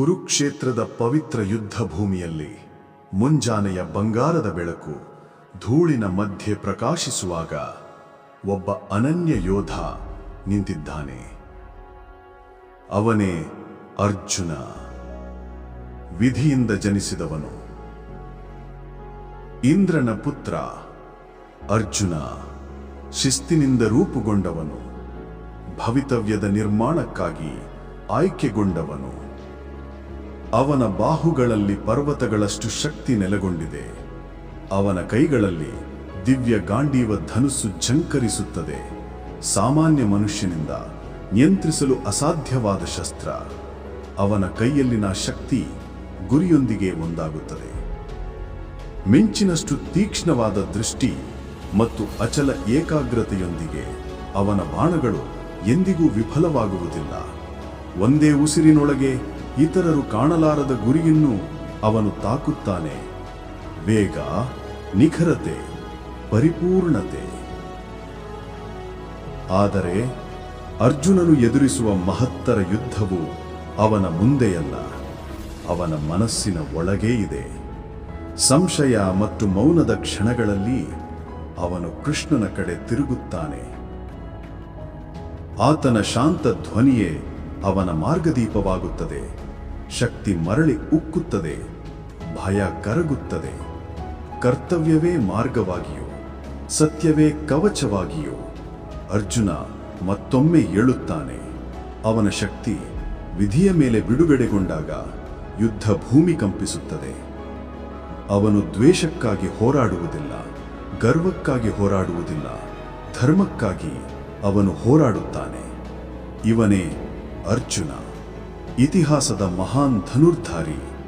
ಕುರುಕ್ಷೇತ್ರದ ಪವಿತ್ರ ಯುದ್ಧ ಭೂಮಿಯಲ್ಲಿ ಮುಂಜಾನೆಯ ಬಂಗಾರದ ಬೆಳಕು ಧೂಳಿನ ಮಧ್ಯೆ ಪ್ರಕಾಶಿಸುವಾಗ ಒಬ್ಬ ಅನನ್ಯ ಯೋಧ ನಿಂತಿದ್ದಾನೆ. ಅವನೇ ಅರ್ಜುನ. ವಿಧಿಯಿಂದ ಜನಿಸಿದವನು. ಇಂದ್ರನ ಪುತ್ರ ಅರ್ಜುನ. ಶಿಸ್ತಿನಿಂದ ರೂಪುಗೊಂಡವನು. ಭವಿತವ್ಯದ ನಿರ್ಮಾಣಕ್ಕಾಗಿ ಆಯ್ಕೆಗೊಂಡವನು. ಅವನ ಬಾಹುಗಳಲ್ಲಿ ಪರ್ವತಗಳಷ್ಟು ಶಕ್ತಿ ನೆಲೆಗೊಂಡಿದೆ. ಅವನ ಕೈಗಳಲ್ಲಿ ದಿವ್ಯ ಗಾಂಡೀವ ಧನುಸ್ಸು ಝಂಕರಿಸುತ್ತದೆ ಸಾಮಾನ್ಯ ಮನುಷ್ಯನಿಂದ ನಿಯಂತ್ರಿಸಲು ಅಸಾಧ್ಯವಾದ ಶಸ್ತ್ರ. ಅವನ ಕೈಯಲ್ಲಿನ ಶಕ್ತಿ ಗುರಿಯೊಂದಿಗೆ ಒಂದಾಗುತ್ತದೆ. ಮಿಂಚಿನಷ್ಟು ತೀಕ್ಷ್ಣವಾದ ದೃಷ್ಟಿ ಮತ್ತು ಅಚಲ ಏಕಾಗ್ರತೆಯೊಂದಿಗೆ ಅವನ ಬಾಣಗಳು ಎಂದಿಗೂ ವಿಫಲವಾಗುವುದಿಲ್ಲ. ಒಂದೇ ಉಸಿರಿನೊಳಗೆ ಇತರರು ಕಾಣಲಾರದ ಗುರಿಯನ್ನು ಅವನು ತಾಕುತ್ತಾನೆ. ವೇಗ, ನಿಖರತೆ, ಪರಿಪೂರ್ಣತೆ. ಆದರೆ ಅರ್ಜುನನು ಎದುರಿಸುವ ಮಹತ್ತರ ಯುದ್ಧವು ಅವನ ಮುಂದೆಯಲ್ಲ, ಅವನ ಮನಸ್ಸಿನ ಒಳಗೇ ಇದೆ. ಸಂಶಯ ಮತ್ತು ಮೌನದ ಕ್ಷಣಗಳಲ್ಲಿ ಅವನು ಕೃಷ್ಣನ ಕಡೆ ತಿರುಗುತ್ತಾನೆ. ಆತನ ಶಾಂತ ಧ್ವನಿಯೇ ಅವನ ಮಾರ್ಗದೀಪವಾಗುತ್ತದೆ. ಶಕ್ತಿ ಮರಳಿ ಉಕ್ಕುತ್ತದೆ. ಭಯ ಕರಗುತ್ತದೆ. ಕರ್ತವ್ಯವೇ ಮಾರ್ಗವಾಗಿಯೂ, ಸತ್ಯವೇ ಕವಚವಾಗಿಯೂ. ಅರ್ಜುನ ಮತ್ತೊಮ್ಮೆ ಏಳುತ್ತಾನೆ. ಅವನ ಶಕ್ತಿ ವಿಧಿಯ ಮೇಲೆ ಬಿಡುಗಡೆಗೊಂಡಾಗ ಯುದ್ಧ ಭೂಮಿ ಕಂಪಿಸುತ್ತದೆ. ಅವನು ದ್ವೇಷಕ್ಕಾಗಿ ಹೋರಾಡುವುದಿಲ್ಲ, ಗರ್ವಕ್ಕಾಗಿ ಹೋರಾಡುವುದಿಲ್ಲ, ಧರ್ಮಕ್ಕಾಗಿ ಅವನು ಹೋರಾಡುತ್ತಾನೆ. ಇವನೇ ಅರ್ಜುನ ಇತಿಹಾಸದ ಮಹಾನ್ ಧನುರ್ಧಾರಿ.